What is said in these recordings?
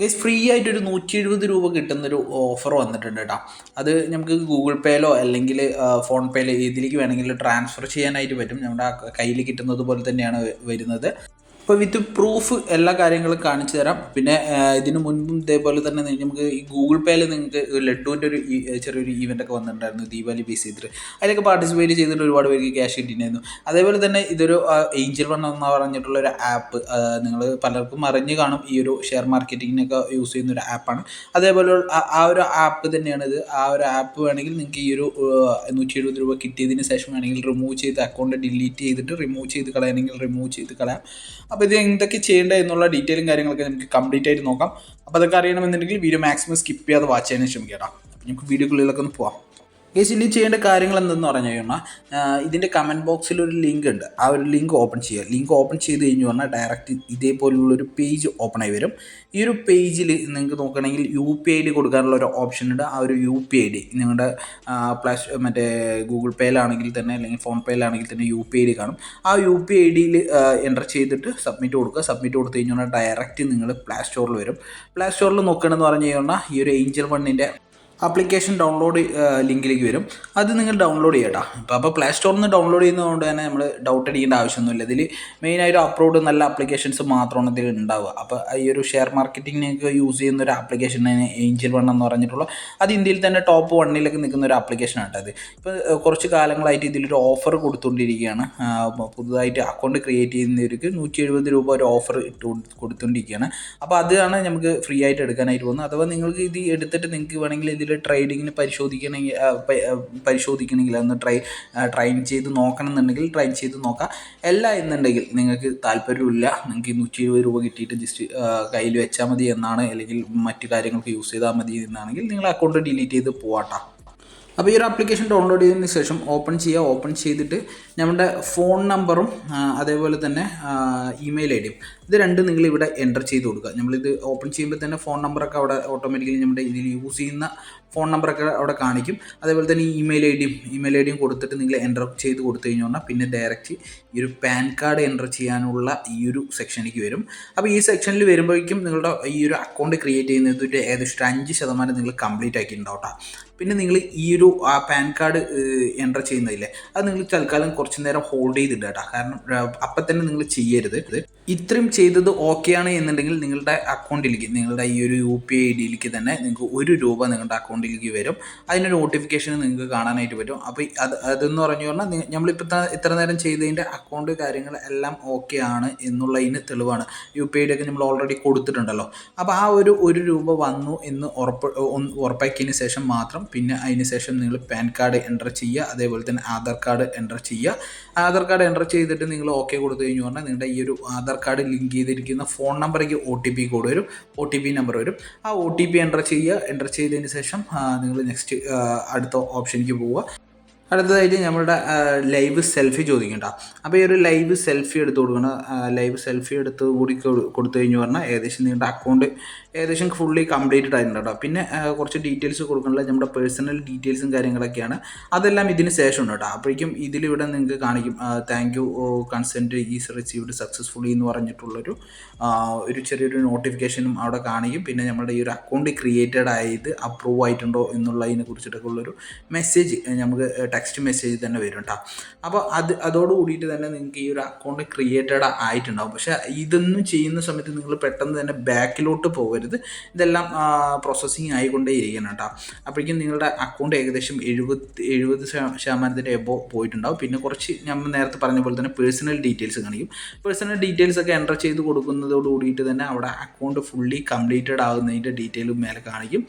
Guys free ആയിട്ട് ഒരു നൂറ്റി എഴുപത് രൂപ കിട്ടുന്നൊരു ഓഫർ വന്നിട്ടുണ്ട് കേട്ടോ അത് നമുക്ക് ഗൂഗിൾ പേയിലോ അല്ലെങ്കിൽ ഫോൺ പേയിലോ ഇതിലേക്ക് വേണമെങ്കിൽ ട്രാൻസ്ഫർ ചെയ്യാനായിട്ട് പറ്റും. നമ്മുടെ കയ്യിൽ കിട്ടുന്നത് പോലെ തന്നെയാണ് വരുന്നത്. അപ്പോൾ വിത്ത് പ്രൂഫ് എല്ലാ കാര്യങ്ങളും കാണിച്ചു തരാം. പിന്നെ ഇതിന് മുൻപും ഇതേപോലെ തന്നെ നമുക്ക് ഈ ഗൂഗിൾ പേയിൽ നിങ്ങൾക്ക് ലഡുവിന്റെ ഒരു ചെറിയൊരു ഈവന്റ് ഒക്കെ വന്നിട്ടുണ്ടായിരുന്നു ദീപാവലി ബേസ് ചെയ്തിട്ട്. അതിലൊക്കെ പാർട്ടിസിപ്പേറ്റ് ചെയ്തിട്ട് ഒരുപാട് പേർക്ക് ക്യാഷ് കിട്ടിയിട്ടുണ്ടായിരുന്നു. അതേപോലെ തന്നെ ഇതൊരു ഏഞ്ചൽ വൺ എന്ന് പറഞ്ഞിട്ടുള്ള ഒരു ആപ്പ് നിങ്ങൾ പലർക്കും അറിഞ്ഞു കാണും. ഈ ഒരു ഷെയർ മാർക്കറ്റിങ്ങിനൊക്കെ യൂസ് ചെയ്യുന്ന ഒരു ആപ്പാണ് അതേപോലെ ആ ഒരു ആപ്പ് തന്നെയാണ് ഇത്. ആ ഒരു ആപ്പ് വേണമെങ്കിൽ നിങ്ങൾക്ക് ഈ ഒരു നൂറ്റി എഴുപത് രൂപ കിട്ടിയതിന് ശേഷം വേണമെങ്കിൽ റിമൂവ് ചെയ്ത് അക്കൗണ്ട് ഡിലീറ്റ് ചെയ്തിട്ട് റിമൂവ് ചെയ്ത് കളയണമെങ്കിൽ റിമൂവ് ചെയ്ത് കളയാം. അപ്പോൾ ഇത് എന്തൊക്കെ ചെയ്യേണ്ടത് എന്നുള്ള ഡീറ്റെയിലും കാര്യങ്ങളൊക്കെ നമുക്ക് കംപ്ലീറ്റ് ആയിട്ട് നോക്കാം. അപ്പോൾ അതൊക്കെ അറിയണമെന്നുണ്ടെങ്കിൽ വീഡിയോ മാക്സിമം സ്കിപ്പ് ചെയ്യാതെ വാച്ച് ചെയ്യാൻ ശ്രമിക്കാം അപ്പോൾ നമുക്ക് വീഡിയോക്കുള്ളിലൊക്കെ ഒന്ന് പോവാം. കേസ് ഇനി ചെയ്യേണ്ട കാര്യങ്ങൾ എന്തെന്ന് പറഞ്ഞു കഴിഞ്ഞാൽ ഇതിന്റെ കമന്റ് ബോക്സിൽ ഒരു ലിങ്ക് ഉണ്ട്. ആ ഒരു ലിങ്ക് ഓപ്പൺ ചെയ്യുക. ലിങ്ക് ഓപ്പൺ ചെയ്ത് കഴിഞ്ഞ് പറഞ്ഞാൽ ഡയറക്റ്റ് ഇതേപോലുള്ളൊരു പേജ് ഓപ്പൺ ആയി വരും. ഈ ഒരു പേജിൽ നിങ്ങൾക്ക് നോക്കുകയാണെങ്കിൽ യു പി ഐ ഡി കൊടുക്കാനുള്ള ഒരു ഓപ്ഷൻ ഉണ്ട്. ആ ഒരു യു പി ഐ ഡി നിങ്ങളുടെ പ്ലസ് മറ്റേ ഗൂഗിൾ പേയിലാണെങ്കിൽ തന്നെ അല്ലെങ്കിൽ ഫോൺ പേയിലാണെങ്കിൽ തന്നെ യു പി ഐ ഡി കാണും. ആ യു പി ഐ ഡിയിൽ എന്റർ ചെയ്തിട്ട് സബ്മിറ്റ് കൊടുക്കുക. സബ്മിറ്റ് കൊടുത്തു കഴിഞ്ഞാൽ ഡയറക്റ്റ് നിങ്ങൾ പ്ലേ സ്റ്റോറിൽ വരും. പ്ലേ സ്റ്റോറിൽ നോക്കണമെന്ന് പറഞ്ഞു കഴിഞ്ഞാൽ ഈ ഒരു ഏഞ്ചൽ വണ്ണിന്റെ ആപ്ലിക്കേഷൻ ഡൗൺലോഡ് ലിങ്കിലേക്ക് വരും. അത് നിങ്ങൾ ഡൗൺലോഡ് ചെയ്യട്ടോ. ഇപ്പോൾ അപ്പോൾ പ്ലേ സ്റ്റോറിൽ നിന്ന് ഡൗൺലോഡ് ചെയ്യുന്നതുകൊണ്ട് തന്നെ നമ്മൾ ഡൗട്ട് അടിക്കേണ്ട ആവശ്യമൊന്നുമില്ല. ഇതിൽ മെയിനായിട്ട് അപ്ലോഡ് നല്ല ആപ്ലിക്കേഷൻസ് മാത്രമാണ് ഇതിൽ ഉണ്ടാവുക അപ്പോൾ ഈ ഒരു ഷെയർ മാർക്കറ്റിങ്ങിനൊക്കെ യൂസ് ചെയ്യുന്ന ഒരു ആപ്ലിക്കേഷനാണ് ഏഞ്ചൽ വൺ എന്ന് പറഞ്ഞിട്ടുള്ള അത് ഇന്ത്യയിൽ തന്നെ ടോപ്പ് വണ്ണിലൊക്കെ നിൽക്കുന്ന ഒരു ആപ്ലിക്കേഷൻ ആട്ടത് ഇപ്പോൾ കുറച്ച് കാലങ്ങളായിട്ട് ഇതിലൊരു ഓഫർ കൊടുത്തുകൊണ്ടിരിക്കുകയാണ് പുതുതായിട്ട് അക്കൗണ്ട് ക്രിയേറ്റ് ചെയ്യുന്നവർക്ക് നൂറ്റി എഴുപത് രൂപ ഒരു ഓഫർ ഇട്ട് കൊടു- കൊടുത്തുകൊണ്ടിരിക്കുകയാണ് അപ്പോൾ അതാണ് നമുക്ക് ഫ്രീ ആയിട്ട് എടുക്കാനായിട്ട് പോകുന്നത്. അഥവാ നിങ്ങൾക്ക് ഇത് എടുത്തിട്ട് നിങ്ങൾക്ക് വേണമെങ്കിൽ ഇതിൽ ട്രേഡിങ്ങിന് പരിശോധിക്കണമെങ്കിൽ പരിശോധിക്കണമെങ്കിൽ അന്ന് ട്രൈ ട്രൈൻ ചെയ്ത് നോക്കണം എന്നുണ്ടെങ്കിൽ ട്രൈൻ ചെയ്ത് നോക്കാം. അല്ല എന്നുണ്ടെങ്കിൽ നിങ്ങൾക്ക് താല്പര്യമില്ല നിങ്ങൾക്ക് നൂറ്റി ഇരുപത് രൂപ കിട്ടിയിട്ട് ജസ്റ്റ് കയ്യിൽ വെച്ചാൽ മതി എന്നാണ് അല്ലെങ്കിൽ മറ്റു കാര്യങ്ങൾക്ക് യൂസ് ചെയ്താൽ മതി എന്നാണെങ്കിൽ നിങ്ങൾ അക്കൗണ്ട് ഡിലീറ്റ് ചെയ്ത് പോവാട്ടാ. അപ്പോൾ ഈ ഒരു ആപ്ലിക്കേഷൻ ഡൗൺലോഡ് ചെയ്തതിന് ശേഷം ഓപ്പൺ ചെയ്യുക ഓപ്പൺ ചെയ്തിട്ട് നമ്മുടെ ഫോൺ നമ്പറും അതേപോലെ തന്നെ ഇമെയിൽ ഐ ഡിയും ഇത് രണ്ടും നിങ്ങൾ ഇവിടെ എന്റർ ചെയ്ത് കൊടുക്കുക. നമ്മളിത് ഓപ്പൺ ചെയ്യുമ്പോൾ തന്നെ ഫോൺ നമ്പറൊക്കെ അവിടെ ഓട്ടോമാറ്റിക്കലി നമ്മുടെ ഇതിൽ യൂസ് ചെയ്യുന്ന ഫോൺ നമ്പറൊക്കെ അവിടെ കാണിക്കും. അതേപോലെ തന്നെ ഇമെയിൽ ഐ ഡിയും ഇമെയിൽ ഐ ഡിയും കൊടുത്തിട്ട് നിങ്ങൾ എന്റർ ചെയ്ത് കൊടുത്തു കഴിഞ്ഞു പറഞ്ഞാൽ പിന്നെ ഡയറക്റ്റ് ഈ ഒരു പാൻ കാർഡ് എന്റർ ചെയ്യാനുള്ള ഈ ഒരു സെക്ഷനിലേക്ക് വരും. അപ്പോൾ ഈ സെക്ഷനിൽ വരുമ്പോഴേക്കും നിങ്ങളുടെ ഈ ഒരു അക്കൗണ്ട് ക്രിയേറ്റ് ചെയ്യുന്നതിന്റെ ഏകദേശം ഒരു അഞ്ച് ശതമാനം നിങ്ങൾ കംപ്ലീറ്റ് ആക്കിയിട്ടുണ്ടാവും കേട്ടോ. പിന്നെ നിങ്ങൾ ഈ ഒരു പാൻ കാർഡ് എന്റർ ചെയ്യുന്നതില്ലേ അത് നിങ്ങൾ തൽക്കാലം കുറച്ച് നേരം ഹോൾഡ് ചെയ്തിട്ട് കേട്ടോ. കാരണം അപ്പം തന്നെ നിങ്ങൾ ചെയ്യരുത്. ഇത്രയും ചെയ്തത് ഓക്കെയാണ് എന്നുണ്ടെങ്കിൽ നിങ്ങളുടെ അക്കൗണ്ടിലേക്ക് നിങ്ങളുടെ ഈ ഒരു യു പി ഐ ഡിയിലേക്ക് തന്നെ നിങ്ങൾക്ക് ഒരു രൂപ നിങ്ങളുടെ അക്കൗണ്ടിലേക്ക് വരും. അതിനൊരു നോട്ടിഫിക്കേഷൻ നിങ്ങൾക്ക് കാണാനായിട്ട് പറ്റും. അപ്പോൾ അത് അതെന്ന് പറഞ്ഞു പറഞ്ഞാൽ നമ്മളിപ്പോൾ ഇത്ര നേരം ചെയ്തതിന്റെ അക്കൗണ്ട് കാര്യങ്ങൾ എല്ലാം ഓക്കെ ആണ് എന്നുള്ളതിന് തെളിവാണ്. യു പി ഐ ഒക്കെ നമ്മൾ ഓൾറെഡി കൊടുത്തിട്ടുണ്ടല്ലോ. അപ്പോൾ ആ ഒരു ഒരു രൂപ വന്നു എന്ന് ഉറപ്പ് ഉറപ്പാക്കിയതിന് ശേഷം മാത്രം പിന്നെ അതിന് ശേഷം നിങ്ങൾ പാൻ കാർഡ് എന്റർ ചെയ്യുക. അതേപോലെ തന്നെ ആധാർ കാർഡ് എന്റർ ചെയ്യുക. ആധാർ കാർഡ് എന്റർ ചെയ്തിട്ട് നിങ്ങൾ ഓക്കെ കൊടുത്തു കഴിഞ്ഞു പറഞ്ഞാൽ നിങ്ങളുടെ ഈ ഒരു ആധാർ കാർഡ് ലിങ്ക് ചെയ്തിരിക്കുന്ന ഫോൺ നമ്പറേക്ക് ഒ ടി പി കോഡ് വരും. ഒ ടി പി നമ്പർ വരും. ആ ഒ ടി പി എന്റർ ചെയ്യുക. എന്റർ ചെയ്തതിന് ശേഷം നിങ്ങൾ നെക്സ്റ്റ് അടുത്ത ഓപ്ഷനിലേക്ക് പോവുക. അടുത്തതായിട്ട് നമ്മളുടെ ലൈവ് സെൽഫി ചോദിക്കണ്ട അപ്പോൾ ഈ ഒരു ലൈവ് സെൽഫി എടുത്ത് കൊടുക്കണം. ലൈവ് സെൽഫി എടുത്ത് കൂടി കൊടുത്തു കഴിഞ്ഞു പറഞ്ഞാൽ ഏകദേശം നിങ്ങളുടെ അക്കൗണ്ട് ഏകദേശം ഫുള്ളി കംപ്ലീറ്റഡ് ആയിട്ടുണ്ട് കേട്ടോ പിന്നെ കുറച്ച് ഡീറ്റെയിൽസ് കൊടുക്കണില്ല നമ്മുടെ പേഴ്സണൽ ഡീറ്റെയിൽസും കാര്യങ്ങളൊക്കെയാണ്. അതെല്ലാം ഇതിന് ശേഷം ഉണ്ട് കേട്ടോ അപ്പോഴേക്കും ഇതിലിവിടെ നിങ്ങൾക്ക് കാണിക്കും. Thank you consent is received successfully എന്ന് പറഞ്ഞിട്ടുള്ളൊരു ഒരു ചെറിയൊരു നോട്ടിഫിക്കേഷനും അവിടെ കാണിക്കും. പിന്നെ നമ്മുടെ ഈ ഒരു അക്കൗണ്ട് ക്രിയേറ്റഡ് ആയത് അപ്രൂവ് ആയിട്ടുണ്ടോ എന്നുള്ളതിനെ കുറിച്ചിട്ടൊക്കെ ഉള്ളൊരു മെസ്സേജ് നമുക്ക് ടെക്സ്റ്റ് മെസ്സേജ് തന്നെ വരും കേട്ടോ അപ്പോൾ അത് അതോട് കൂടിയിട്ട് തന്നെ നിങ്ങൾക്ക് ഈ ഒരു അക്കൗണ്ട് ക്രിയേറ്റഡ് ആയിട്ടുണ്ടാവും. പക്ഷേ ഇതൊന്നും ചെയ്യുന്ന സമയത്ത് നിങ്ങൾ പെട്ടെന്ന് തന്നെ ബാക്കിലോട്ട് പോകരുത് ഇതെല്ലാം പ്രോസസ്സിങ് ആയിക്കൊണ്ടേ ഇരിക്കണം കേട്ടോ. അപ്പോഴേക്കും നിങ്ങളുടെ അക്കൗണ്ട് ഏകദേശം എഴുപത് എഴുപത് ശതമാനത്തിന്റെ എബോ പോയിട്ടുണ്ടാവും. പിന്നെ കുറച്ച് ഞാൻ നേരത്തെ പറഞ്ഞ പോലെ തന്നെ പേഴ്സണൽ ഡീറ്റെയിൽസ് കാണിക്കും. പേഴ്സണൽ ഡീറ്റെയിൽസ് ഒക്കെ എന്റർ ചെയ്ത് കൊടുക്കുന്നതോട് കൂടിയിട്ട് തന്നെ അവിടെ അക്കൗണ്ട് ഫുള്ളി കംപ്ലീറ്റഡ് ആകുന്നതിന്റെ ഡീറ്റെയിലും മേലെ കാണിക്കും.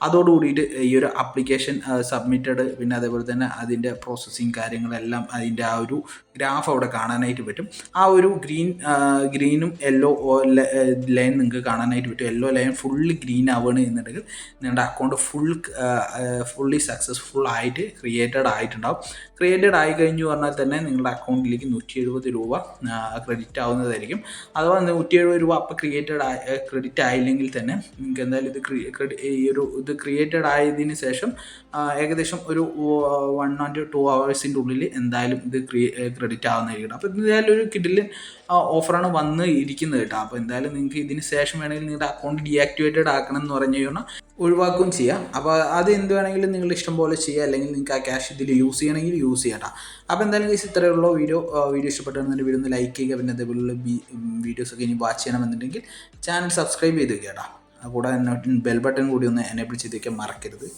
അതോട് കൂടിയിട്ട് ഈ ഒരു ആപ്ലിക്കേഷൻ സബ്മിറ്റഡ് പിന്നെ അതേപോലെ തന്നെ അതിന്റെ പ്രോസസ്സിങ് കാര്യങ്ങളെല്ലാം അതിന്റെ ആ ഒരു ഗ്രാഫ് അവിടെ കാണാനായിട്ട് പറ്റും. ആ ഒരു ഗ്രീൻ ഗ്രീനും യെല്ലോ ലൈൻ നിങ്ങൾക്ക് കാണാനായിട്ട് പറ്റും. യെല്ലോ ലൈൻ ഫുള്ളി ഗ്രീൻ ആവുകയാണ് എന്നുണ്ടെങ്കിൽ നിങ്ങളുടെ അക്കൗണ്ട് ഫുൾ ഫുള്ളി സക്സസ്ഫുൾ ആയിട്ട് ക്രിയേറ്റഡ് ആയിട്ടുണ്ടാവും. ക്രിയേറ്റഡ് ആയി കഴിഞ്ഞു പറഞ്ഞാൽ തന്നെ നിങ്ങളുടെ അക്കൗണ്ടിലേക്ക് നൂറ്റി എഴുപത് രൂപ ക്രെഡിറ്റ് ആവുന്നതായിരിക്കും. അഥവാ നൂറ്റി എഴുപത് രൂപ അപ്പോൾ ക്രിയേറ്റഡ് ക്രെഡിറ്റ് ആയില്ലെങ്കിൽ തന്നെ നിങ്ങൾക്ക് എന്തായാലും ഇത് ഈ ഒരു ഇത് ക്രിയേറ്റഡ് ആയതിന് ശേഷം ഏകദേശം ഒരു വൺ ആൻഡ് ടു അവേഴ്സിന്റെ ഉള്ളിൽ എന്തായാലും ഇത് ക്രെഡിറ്റ് ആവുന്നതായിരിക്കും. അപ്പോൾ എന്തായാലും ഒരു കിഡിൽ ഓഫറാണ് വന്ന് ഇരിക്കുന്നത് കേട്ടോ. അപ്പോൾ എന്തായാലും നിങ്ങൾക്ക് ഇതിന് ശേഷം വേണമെങ്കിൽ നിങ്ങളുടെ അക്കൗണ്ട് ഡീആക്ടിവേറ്റഡ് ആക്കണം എന്ന് പറഞ്ഞു കഴിഞ്ഞാൽ ഒഴിവാക്കുകയും ചെയ്യാം. അപ്പോൾ അത് എന്ത് വേണമെങ്കിലും നിങ്ങൾ ഇഷ്ടം പോലെ ചെയ്യുക. അല്ലെങ്കിൽ നിങ്ങൾക്ക് ആ ക്യാഷ് ഇതിൽ യൂസ് ചെയ്യണമെങ്കിൽ യൂസ് ചെയ്യാം കേട്ടോ. അപ്പോൾ എന്തായാലും ഗൈസ് ഇത്രയുള്ള വീഡിയോ വീഡിയോ ഇഷ്ടപ്പെട്ടാണെന്നുണ്ടെങ്കിൽ വീഡിയോ ഒന്ന് ലൈക്ക് ചെയ്യുക. പിന്നെ അതേപോലുള്ള വീഡിയോസ് ഒക്കെ ഇനി വാച്ച് ചെയ്യണമെന്നുണ്ടെങ്കിൽ ചാനൽ സബ്സ്ക്രൈബ് ചെയ്ത് കേട്ടോ. കൂടാതെ ബെൽ ബട്ടൺ കൂടി ഒന്ന് എനേബിൾ ചെയ്തേക്കാൻ മറക്കരുത്.